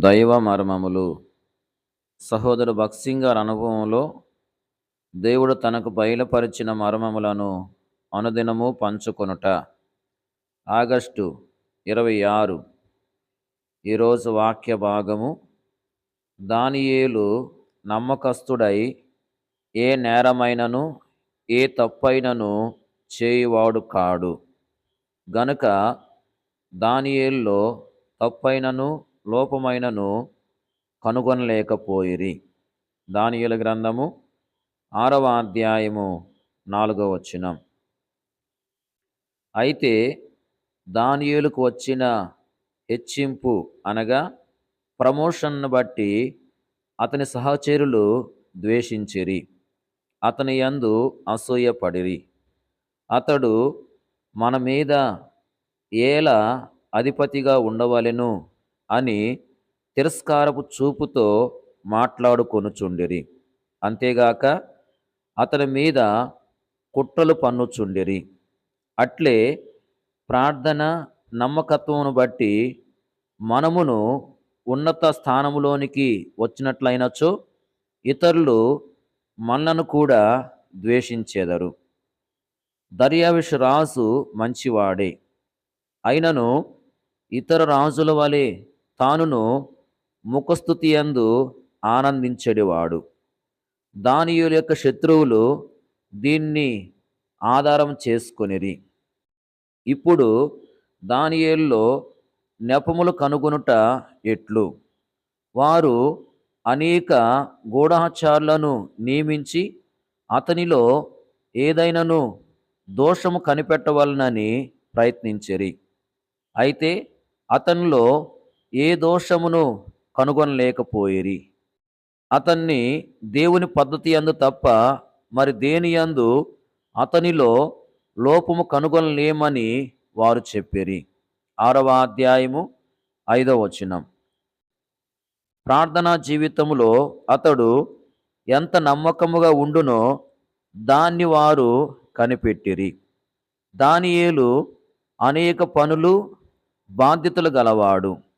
దైవ మర్మములు. సహోదరు భక్సింగ్ గారి అనుభవంలో దేవుడు తనకు బయలుపరిచిన మర్మములను అనుదినము పంచుకొనుట. ఆగస్టు ఇరవై ఆరు. ఈరోజు వాక్య భాగము. దానియేలు నమ్మకస్తుడై ఏ నేరమైనను ఏ తప్పైనను చేయువాడు కాడు. గనుక దానియేల్లో తప్పైనను లోపమైనను కనుగొనలేకపోయిరి. దానియుల గ్రంథము ఆరవ అధ్యాయము నాలుగవ వచనం. అయితే దానియులకు వచ్చిన హెచ్చింపు అనగా ప్రమోషన్ను బట్టి అతని సహచరులు ద్వేషించిరి. అతని యందు అసూయపడిరి. అతడు మన మీద ఏలా అధిపతిగా ఉండవలెను అని తిరస్కారపు చూపుతో మాట్లాడుకొనుచుండిరి. అంతేగాక అతని మీద కుట్రలు పన్నుచుండిరి. అట్లే ప్రార్థన నమ్మకత్వమును బట్టి మనమును ఉన్నత స్థానములోనికి వచ్చినట్లయినచో ఇతరులు మనలను కూడా ద్వేషించెదరు. దర్యావిష్ రాజు మంచివాడే. అయినను ఇతర రాజుల వలె తానును ముఖస్థుతి యందు ఆనందించేవాడు దానియుల యొక్క శత్రువులు దీన్ని ఆధారం చేసుకొనిరి. ఇప్పుడు దానియేల్లో నెపములు కనుగొనుట ఎట్లు? వారు అనేక గూఢాచారులను నియమించి అతనిలో ఏదైనాను దోషము కనిపెట్టవలనని ప్రయత్నించరి. అయితే అతనిలో ఏ దోషమును కనుగొనలేకపోయిరి. అతన్ని దేవుని పద్ధతి అందు తప్ప మరి దేని యందు అతనిలో లోపము కనుగొనలేమని వారు చెప్పిరి. ఆరవ అధ్యాయము ఐదవ వచనం. ప్రార్థనా జీవితములో అతడు ఎంత నమ్మకముగా ఉండునో దాన్ని వారు కనిపెట్టిరి. దానియేలు అనేక పనులు బాధ్యతలు గలవాడు.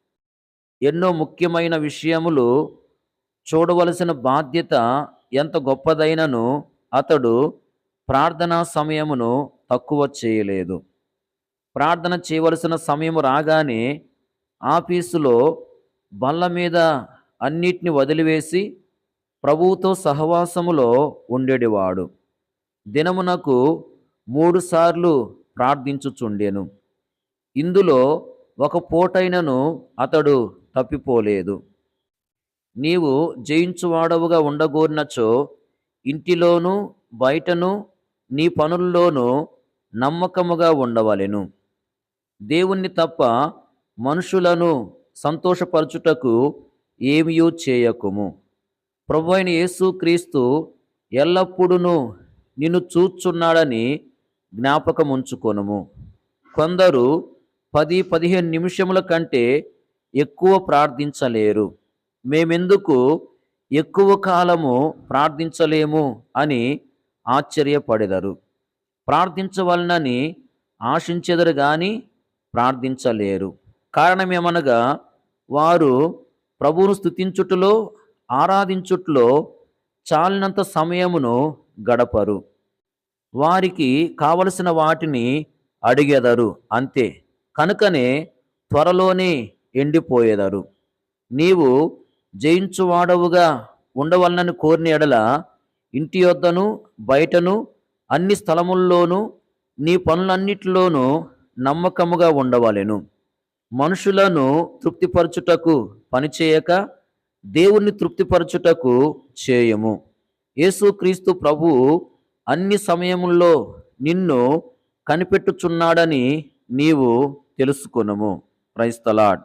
ఎన్నో ముఖ్యమైన విషయములు చూడవలసిన బాధ్యత ఎంత గొప్పదైనను అతడు ప్రార్థనా సమయమును తక్కువ చేయలేదు. ప్రార్థన చేయవలసిన సమయం రాగానే ఆఫీసులో బల్ల మీద అన్నిటిని వదిలివేసి ప్రభువుతో సహవాసములో ఉండేటివాడు దినమునకు మూడుసార్లు ప్రార్థించుచుండెను. ఇందులో ఒక పూటైనను అతడు తప్పిపోలేదు. నీవు జయించువాడవుగా ఉండగోరినచో ఇంటిలోనూ బయటను నీ పనుల్లోనూ నమ్మకముగా ఉండవలెను. దేవుణ్ణి తప్ప మనుషులను సంతోషపరచుటకు ఏమియూ చేయకుము. ప్రభు అయిన యేసుక్రీస్తు ఎల్లప్పుడూ నిన్ను చూచున్నాడని జ్ఞాపకముంచుకొనుము. కొందరు పది పదిహేను నిమిషముల కంటే ఎక్కువ ప్రార్థించలేరు. మేమెందుకు ఎక్కువ కాలము ప్రార్థించలేము అని ఆశ్చర్యపడెదరు. ప్రార్థించవలనని ఆశించెదరు కానీ ప్రార్థించలేరు. కారణమేమనగా వారు ప్రభువును స్థుతించుటలో ఆరాధించుట్లో చాలినంత సమయమును గడపరు. వారికి కావలసిన వాటిని అడిగెదరు అంతే. కనుకనే త్వరలోనే ఎండిపోయేదారు. నీవు జయించువాడవుగా ఉండవలనని కోరిన ఎడల ఇంటి యొద్దను బయటను అన్ని స్థలముల్లోనూ నీ పనులన్నిటిలోనూ నమ్మకముగా ఉండవలెను. మనుషులను తృప్తిపరచుటకు పనిచేయక దేవుణ్ణి తృప్తిపరచుటకు చేయము. యేసుక్రీస్తు ప్రభు అన్ని సమయముల్లో నిన్ను కనిపెట్టుచున్నాడని నీవు తెలుసుకొనుము. క్రైస్తలాడ్